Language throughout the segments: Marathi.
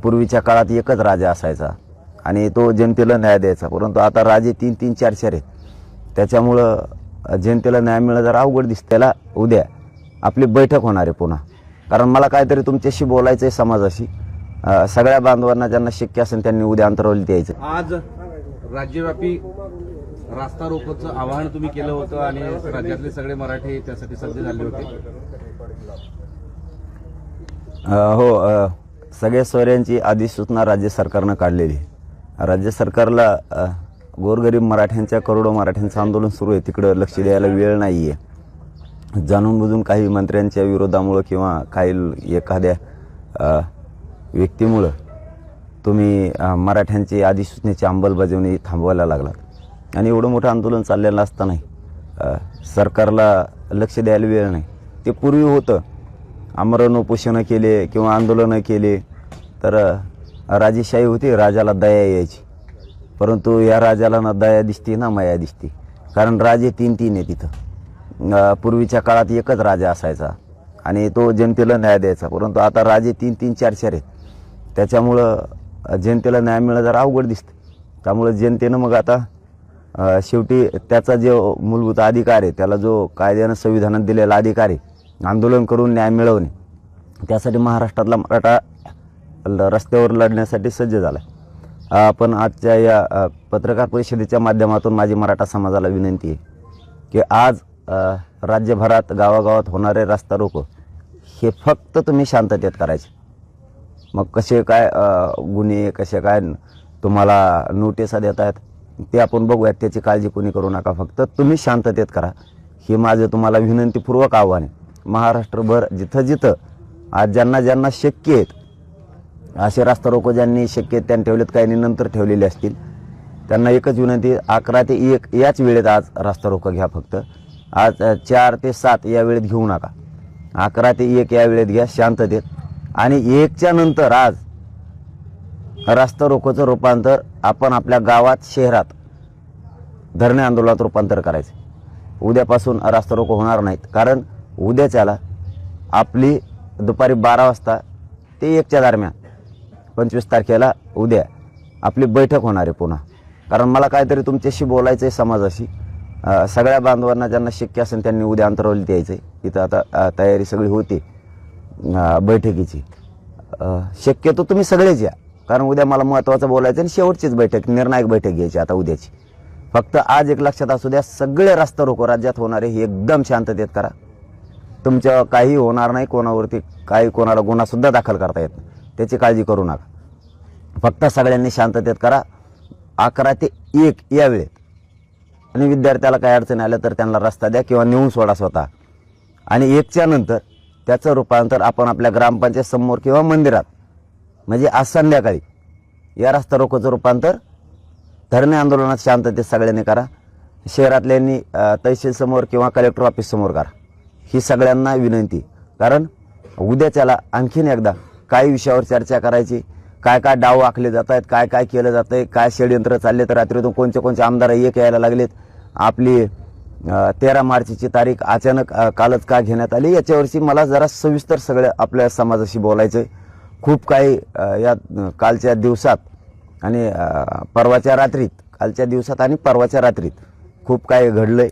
पूर्वीच्या काळात एकच राजा असायचा आणि तो जनतेला न्याय द्यायचा. परंतु आता राजे तीन तीन चार चार आहेत. त्याच्यामुळं जनतेला न्याय मिळणं जरा अवघड दिसतं त्याला उद्या आपली बैठक होणार आहे पुन्हा. कारण मला काहीतरी तुमच्याशी बोलायचं आहे समाजाशी. सगळ्या बांधवांना ज्यांना शक्य असेल त्यांनी उद्या अंतरवलीत यायचं. आज राज्यव्यापी रास्ता रोकोचं आवाहन तुम्ही केलं होतं आणि राज्यातले सगळे मराठी त्यासाठी सज्ज झाले होते. हो सगळ्या सोयऱ्यांची अधिसूचना राज्य सरकारनं काढलेली. आहे. राज्य सरकारला गोरगरीब मराठ्यांच्या करोडो मराठ्यांचं आंदोलन सुरू आहे. तिकडं लक्ष द्यायला वेळ नाही आहे जाणून बुजून काही मंत्र्यांच्या विरोधामुळं किंवा काही एखाद्या व्यक्तीमुळं तुम्ही मराठ्यांची अधिसूचनेची अंमलबजावणी थांबवायला लागलात. आणि एवढं मोठं आंदोलन चाललेलं असतानाही सरकारला लक्ष द्यायला वेळ नाही. ते पूर्वी होतं. आमरण उपोषणं केले किंवा आंदोलनं केले तर राजेशाही होती राजाला दया यायची. परंतु या राजाला ना दया दिसते ना माया दिसते. कारण राजे तीन तीन आहे तिथं पूर्वीच्या काळात एकच राजा असायचा आणि तो जनतेला न्याय द्यायचा. परंतु आता राजे तीन तीन चार चार आहेत. त्याच्यामुळं जनतेला न्याय मिळणं जरा अवघड दिसतं त्यामुळं जनतेनं मग आता शेवटी त्याचा जो मूलभूत अधिकार आहे त्याला जो कायद्यानं संविधानात दिलेला अधिकार आहे आंदोलन करून न्याय मिळवणे. त्यासाठी महाराष्ट्रातला मराठा ल- रस्त्यावर लढण्यासाठी सज्ज झाला आहे आपण आजच्या या पत्रकार परिषदेच्या माध्यमातून माझी मराठा समाजाला विनंती आहे की आज राज्यभरात गावागावात होणारे रस्ता रोको. हे फक्त तुम्ही शांततेत करायचे. मग कसे काय गुन्हे कसे काय तुम्हाला नोटिसा देत आहेत ते आपण बघूयात. त्याची काळजी कोणी करू नका. फक्त तुम्ही शांततेत करा. हे माझं तुम्हाला विनंतीपूर्वक आव्हान आहे. महाराष्ट्रभर जिथं जिथं आज ज्यांना ज्यांना शक्य आहेत असे रास्ता रोको ज्यांनी शक्य आहेत त्यांनी ठेवलेत काही नंतर ठेवलेले असतील. त्यांना एकच विनंती अकरा ते एक याच वेळेत आज रास्ता रोको घ्या फक्त. आज चार ते सात या वेळेत घेऊ नका. अकरा ते एक या वेळेत घ्या शांततेत आणि एकच्या नंतर आज रास्ता रोकोचं रूपांतर आपण आपल्या गावात शहरात धरणे आंदोलनात रूपांतर करायचं. उद्यापासून रास्ता रोको होणार नाहीत. कारण उद्याच्याला आपली दुपारी बारा वाजता ते एकच्या दरम्यान पंचवीस तारखेला उद्या आपली बैठक होणार आहे पुन्हा. कारण मला काहीतरी तुमच्याशी बोलायचं आहे समाजाशी. सगळ्या बांधवांना ज्यांना शक्य असेल त्यांनी उद्या अंतरावली द्यायचं आहे इथं आता तयारी सगळी होती बैठकीची. शक्यतो तुम्ही सगळेच या. कारण उद्या मला महत्त्वाचं बोलायचं आणि शेवटचीच बैठक निर्णायक बैठक घ्यायची आता उद्याची. फक्त आज एक लक्षात असू द्या सगळे रस्ता रोको राज्यात होणारे हे एकदम शांततेत करा. तुमच्या काही होणार नाही कोणावरती काही कोणाला गुन्हासुद्धा दाखल करता येत त्याची काळजी करू नका. फक्त सगळ्यांनी शांततेत करा. अकरा ते एक या वेळेत. आणि विद्यार्थ्याला काही अडचणी आल्या तर त्यांना रस्ता द्या किंवा नेऊन सोडा स्वतः. आणि एकच्या नंतर त्याचं रूपांतर आपण आपल्या ग्रामपंचायत समोर किंवा मंदिरात म्हणजे आज संध्याकाळी या रस्ता रोकोचं रूपांतर धरणे आंदोलनात शांततेत सगळ्यांनी करा. शहरातल्यांनी तहसीलसमोर किंवा कलेक्टर ऑफिससमोर करा. ही सगळ्यांना विनंती. कारण उद्याच्याला आणखीन एकदा काही विषयावर चर्चा करायची. काय काय डाव आखले जात आहेत काय काय केलं जात आहे काय षडयंत्र चालले तर रात्रीतून कोणते कोणते आमदार एक यायला लागलेत. आपली तेरा मार्चची तारीख अचानक कालच का घेण्यात आली याच्यावरची मला जरा सविस्तर सगळं आपल्या समाजाशी बोलायचं आहे खूप काही या कालच्या दिवसात आणि परवाच्या रात्रीत कालच्या दिवसात आणि परवाच्या रात्रीत खूप काही घडलं आहे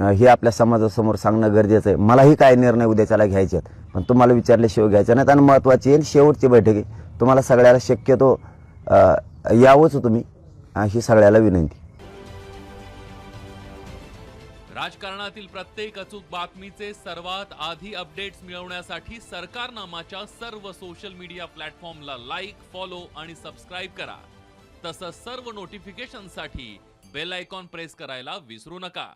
हे आपल्या समाजासमोर सांगणं गरजेचं आहे. मलाही काय निर्णय उद्याच्याला घ्यायचे आहेत? पण तुम्हाला विचारल्याशिवाय घ्यायचे नाहीत आणि महत्त्वाची आहे शेवटची बैठक आहे. तुम्हाला सगळ्याला शक्यतो यावंच हो तुम्ही. ही सगळ्याला विनंती. राजकारणातील प्रत्येक अचूक बातमीचे सर्वात आधी अपडेट्स मिळवण्यासाठी सरकारनामाच्या सर्व सोशल मीडिया प्लॅटफॉर्मला लाईक फॉलो आणि सबस्क्राईब करा. तसंच सर्व नोटिफिकेशनसाठी बेल आयकॉन प्रेस करायला विसरू नका.